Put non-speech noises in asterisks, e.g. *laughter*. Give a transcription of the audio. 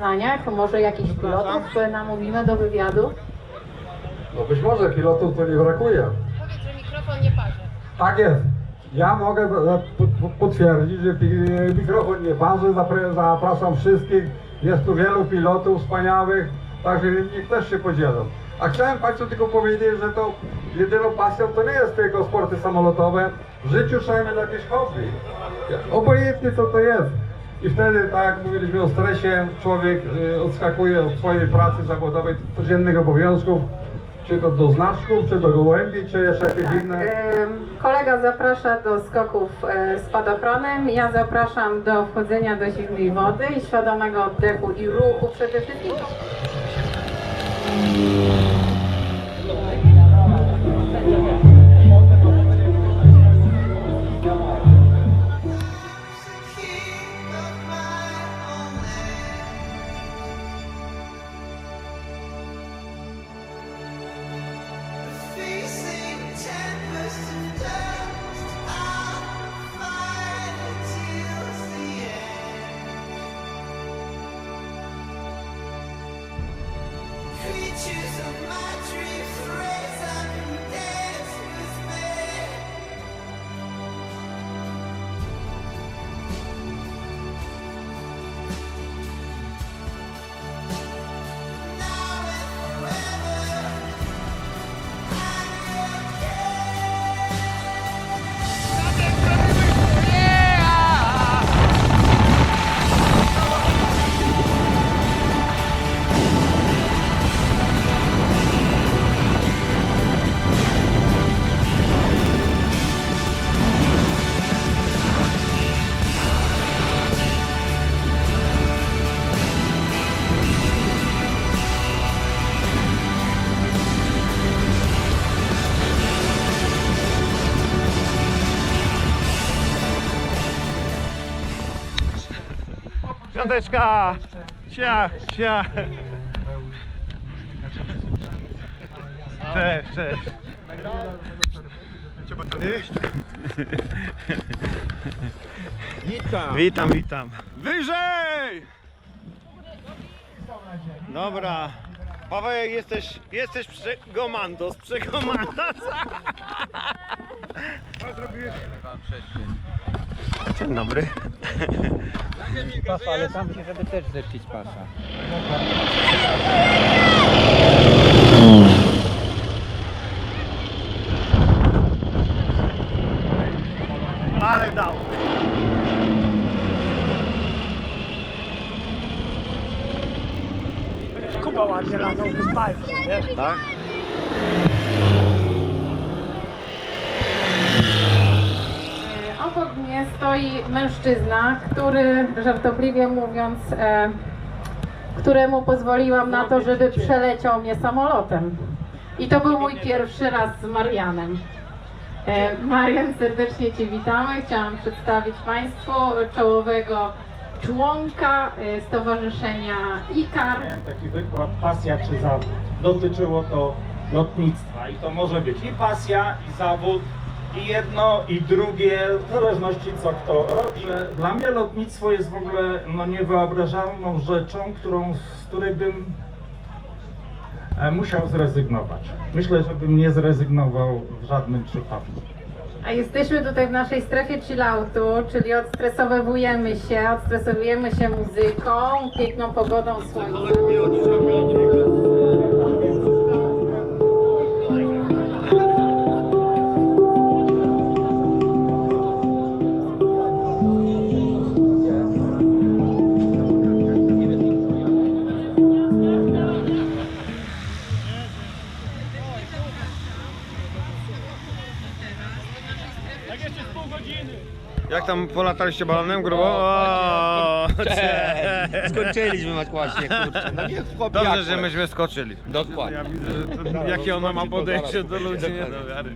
Poznaniach. Może jakichś pilotów e, namówimy do wywiadu? No być może pilotów to nie brakuje. Powiedz, że mikrofon nie parzy. Tak jest. Ja mogę e, potwierdzić, że pi- mikrofon nie. Zapra- Zapraszam wszystkich. Jest tu wielu pilotów wspaniałych, także niech też się podzielą. A chciałem Państwu tylko powiedzieć, że to jedyną pasją to nie jest tylko sporty samolotowe. W życiu trzeba mieć jakieś hobby. Obojętnie co to jest. I wtedy, tak jak mówiliśmy o stresie, człowiek y, odskakuje od swojej pracy zawodowej, codziennych obowiązków, czy to do znaczków, czy do gołębi, czy jeszcze jakieś inne. Em, Kolega zaprasza do skoków e, spadochronem, ja zapraszam do wchodzenia do zimnej wody i świadomego oddechu i ruchu przede wszystkim. Creatures of my Piąteczka! Cia, cia! Cześć, cześć! Witam. Witam, witam. Wyżej! Dobra. Paweł, jesteś, jesteś przegomandos, przegomandos. Dzień dobry. Pasza, ale tam się, żeby też zeszczyć pasza. Ale dał. Kuba ładnie palców, wiesz? Tak? Obok mnie stoi mężczyzna, który żartobliwie mówiąc, e, któremu pozwoliłam na to, żeby przeleciał mnie samolotem. I to był mój pierwszy raz z Marianem. E, Marian, serdecznie Cię witamy. Chciałam przedstawić Państwu czołowego członka e, Stowarzyszenia IKAR. taki wykład pasja czy zawód. Dotyczyło to lotnictwa i to może być i pasja, i zawód, i jedno, i drugie, w zależności co kto robi. Dla mnie lotnictwo jest w ogóle no, niewyobrażalną rzeczą, którą, z której bym e, musiał zrezygnować. Myślę, że bym nie zrezygnował w żadnym przypadku. A jesteśmy tutaj w naszej strefie chilloutu, czyli odstresowujemy się, odstresowujemy się muzyką, piękną pogodą, słońcem. Jak tam polataliście balonem grubo? O, *laughs* cześć. Skończyliśmy mać właśnie, kurczę. No chłop Dobrze, że myśmy skoczyli. Dokładnie. Ja widzę, że to, jakie ono ma podejście do ludzi, nie do wiary.